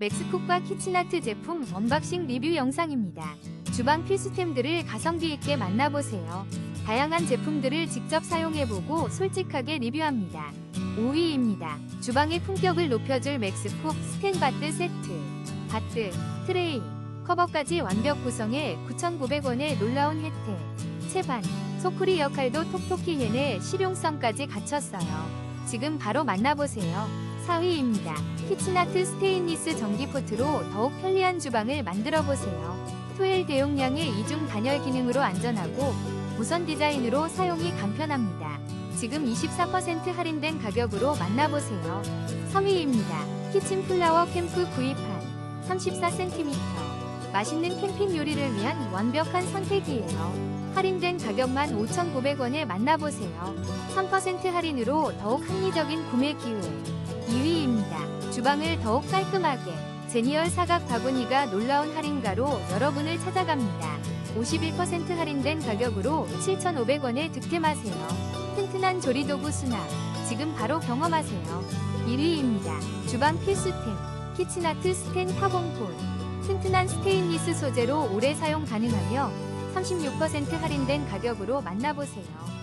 맥스쿡과 키친아트 제품 언박싱 리뷰 영상입니다. 주방 필수템들을 가성비 있게 만나보세요. 다양한 제품들을 직접 사용해보고 솔직하게 리뷰합니다. 5위입니다. 주방의 품격을 높여줄 맥스쿡 스텐바트 세트. 바트, 트레이, 커버까지 완벽 구성해 9,900원의 놀라운 혜택. 채반, 소쿠리 역할도 톡톡히 해내 실용성까지 갖췄어요. 지금 바로 만나보세요. 4위입니다. 키친아트 스테인리스 전기포트로 더욱 편리한 주방을 만들어 보세요. 2L 대용량의 이중 단열 기능으로 안전하고 무선 디자인으로 사용이 간편합니다. 지금 24% 할인된 가격으로 만나보세요. 3위입니다. 키친 플라워 캠프 구입한 34cm. 맛있는 캠핑 요리를 위한 완벽한 선택이에요. 할인된 가격만 5,900원에 만나보세요. 3% 할인으로 더욱 합리적인 구매 기회. 2위입니다. 주방을 더욱 깔끔하게. 제니얼 사각 바구니가 놀라운 할인가로 여러분을 찾아갑니다. 51% 할인된 가격으로 7,500원에 득템하세요. 튼튼한 조리도구 수납. 지금 바로 경험하세요. 1위입니다. 주방 필수템. 키친아트 스텐 타봉볼. 튼튼한 스테인리스 소재로 오래 사용 가능하며 36% 할인된 가격으로 만나보세요.